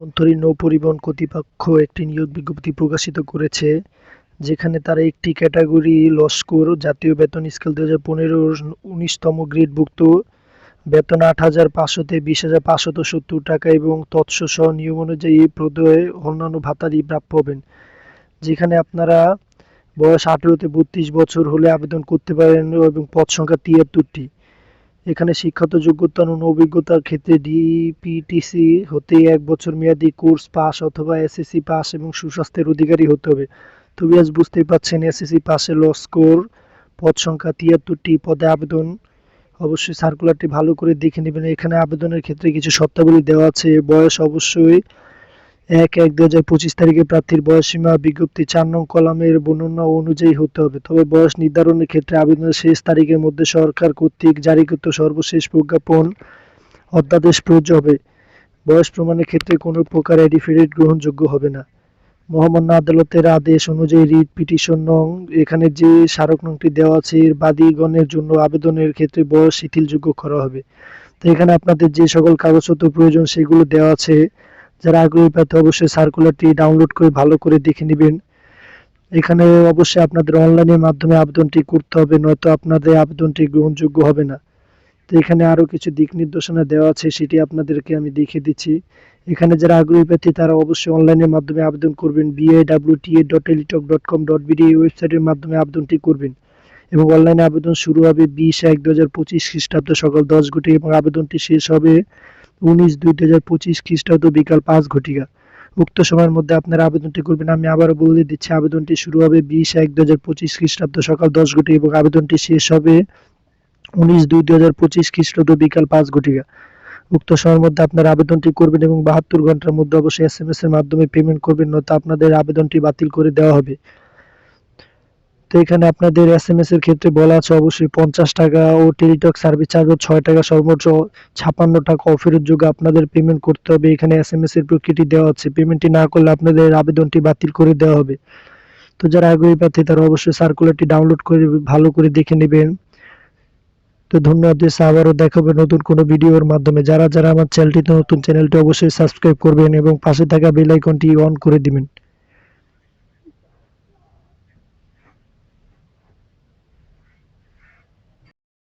অভ্যন্তরীণ নৌ পরিবহন কর্তৃপক্ষ একটি নিয়োগ বিজ্ঞপ্তি প্রকাশিত করেছে, যেখানে তারা একটি ক্যাটাগরি লস্কর জাতীয় বেতন স্কেল দু হাজার পনেরো উনিশতম গ্রেডভুক্ত, বেতন আট হাজার পাঁচশোতে বিশ হাজার পাঁচশত সত্তর টাকা এবং তৎস সহ নিয়ম অনুযায়ী প্রদয়ে অন্যান্য ভাতাদি প্রাপ্য হবেন, যেখানে আপনারা বয়স আঠেরোতে বত্রিশ বছর হলে আবেদন করতে পারেন এবং পদ সংখ্যা তিয়াত্তরটি। এখানে শিক্ষাগত যোগ্যতা ও অভিজ্ঞতার ক্ষেত্রে ডিপিটিসি হতে এক বছর মেয়াদী কোর্স পাস অথবা এসএসসি পাস এবং সুস্বাস্থ্যের অধিকারী হতে হবে। তবে আজ বুঝতেই পাচ্ছেন এসএসসি পাশে ল স্কোর পদ সংখ্যা তিয়াত্তরটি পদে আবেদন। অবশ্যই সার্কুলারটি ভালো করে দেখে নেবেন। এখানে আবেদনের ক্ষেত্রে কিছু শর্তাবলী দেওয়া আছে। বয়স অবশ্যই এক এক দু হাজার পঁচিশ তারিখে প্রার্থীর বয়সসীমা, বিজ্ঞপ্তি, চার নং কলামের বর্ণনা অনুযায়ী হতে হবে। তবে বয়স নির্ধারণের ক্ষেত্রে আবেদনের শেষ তারিখের মধ্যে সরকার কর্তৃক জারিকৃত সর্বশেষ প্রজ্ঞাপন, অধ্যাদেশ প্রযোজ্য হবে। বয়স প্রমাণের ক্ষেত্রে কোনো প্রকার এডিফিডেট গ্রহণযোগ্য হবে না। মহামান্য আদালতের আদেশ অনুযায়ী রিট পিটিশন নং, এখানে যে স্মারক নংটি দেওয়া আছে, এর বাদীগণের জন্য আবেদনের ক্ষেত্রে বয়স শিথিলযোগ্য করা হবে। তো এখানে আপনাদের যে সকল কাগজপত্র প্রয়োজন, সেগুলো দেওয়া আছে। যারা আগ্রহী প্রার্থী অবশ্যই সার্কুলারটি ডাউনলোড করে ভালো করে দেখে নেবেন। এখানে অবশ্যই আপনাদের অনলাইনের মাধ্যমে আবেদনটি করতে হবে, নয়তো আপনাদের আবেদনটি গ্রহণযোগ্য হবে না। তো এখানে আরও কিছু দিক নির্দেশনা দেওয়া আছে, সেটি আপনাদেরকে আমি দেখিয়ে দিচ্ছি। এখানে যারা আগ্রহী প্রার্থী তারা অবশ্যই অনলাইনের মাধ্যমে আবেদন করবেন। BIWTA dot Teletalk dot com dot BD এই ওয়েবসাইটের মাধ্যমে আবেদনটি করবেন। এবং অনলাইনে আবেদন শুরু হবে বিশ এক দু হাজার পঁচিশ খ্রিস্টাব্দ সকাল দশ ঘটি এবং আবেদনটি শেষ হবে উনিশ দুই দু হাজার পঁচিশ খ্রিস্টাব্দ বিকাল পাঁচ ঘটিকা। উক্ত সময়ের মধ্যে আপনারা আবেদনটি করবেন। আমি আবারও বলে দিচ্ছি, আবেদনটি শুরু হবে বিশ এক দু হাজার পঁচিশ খ্রিস্টাব্দ সকাল দশ ঘটি এবং আবেদনটি শেষ হবে উনিশ দুই দু হাজার পঁচিশ খ্রিস্টাব্দ বিকাল পাঁচ ঘটিকা। উক্ত সময়ের মধ্যে আপনারা আবেদনটি করবেন এবং বাহাত্তর ঘণ্টার মধ্যে অবশ্যই এস এম এস এর মাধ্যমে পেমেন্ট করবেন, নয়তো আপনাদের আবেদনটি বাতিল করে দেওয়া হবে। তো এখানে আপনাদের এস এম এস এর ক্ষেত্রে বলা আছে অবশ্যই পঞ্চাশ টাকা ও টেলিটক সার্ভিস চার্জ ও ছয় টাকা সর্বোচ্চ ছাপান্ন টাকা অফেরত যোগ্য আপনাদের পেমেন্ট করতে হবে। এখানে এস এম এস এর প্রকৃতি দেওয়া হচ্ছে পেমেন্টটি না করলে আপনাদের আবেদনটি বাতিল করে দেওয়া হবে। তো যারা আগ্রহী প্রার্থী, তারা অবশ্যই সার্কুলারটি ডাউনলোড করে ভালো করে দেখে নেবেন। তো ধন্যবাদ দিয়েছে। আবারও দেখাবে নতুন কোনো ভিডিওর মাধ্যমে। যারা যারা আমার চ্যানেলটিতে নতুন, চ্যানেলটি অবশ্যই সাবস্ক্রাইব করবেন এবং পাশে থাকা বেল আইকনটি অন করে দিবেন।